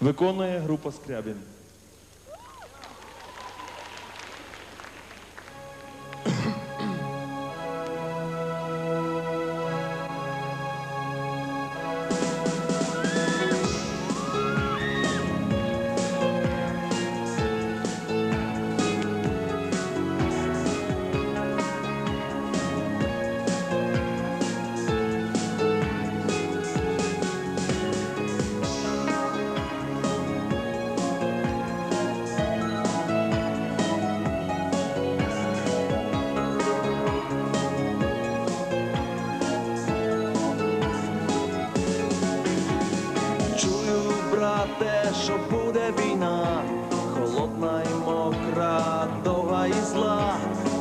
Виконує група Скрябін. Буде війна, холодна і мокра, довга і зла,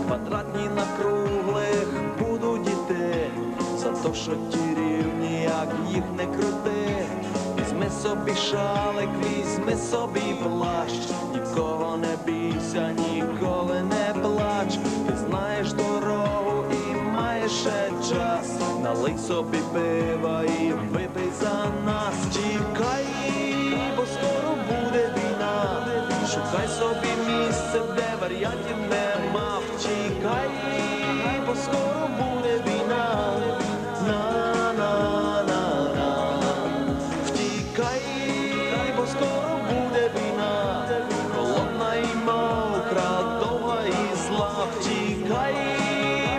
квадратні на круглих будуть іти, за то, що ті рівні, як їх не крути. Візьми собі шалик, візьми собі плащ, нікого не бійся, ніколи не плач, ти знаєш дорогу і маєш ще час, налий собі пива і випий за нас, тікай, бо шукай собі місце, де варіантів нема, втікай, бо скоро буде війна, на-на-на-на, втікай, бо скоро буде війна, холодна і мокра, довга і зла, втікай,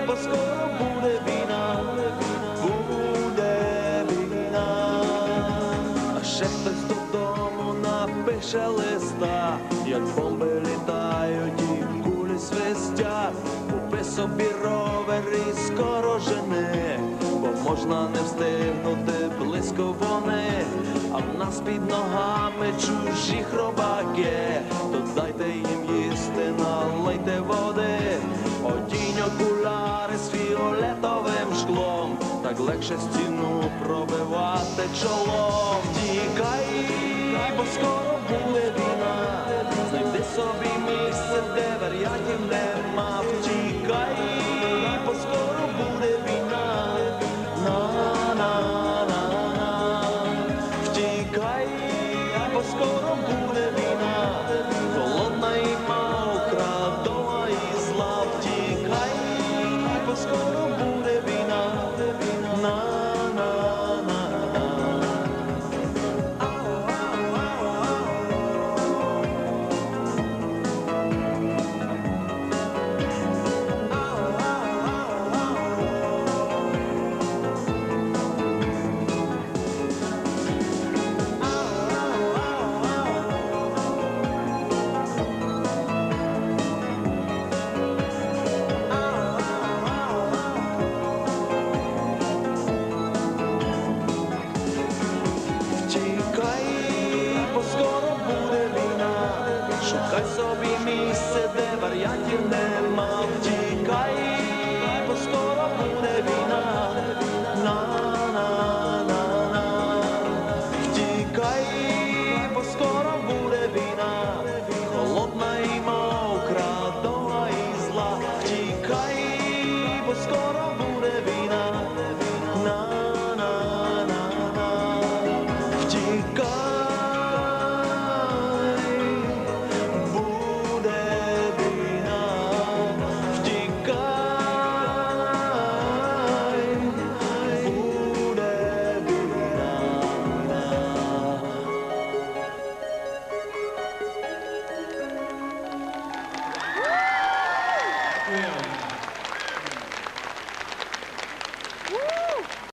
бо скоро буде війна, буде війна, а ще хтось додому напише листа, як бомби літають і кулі свистять, купи собі ровер і скоро жени, бо можна не встигнути близько вони, а в нас під ногами чужі хробаки, то дайте їм їсти, налийте води, одінь окуляри з фіолетовим шклом, так легше стіну пробивати чолом. Тікай, бо скоро буде Taj sobi mi se devar, ja ti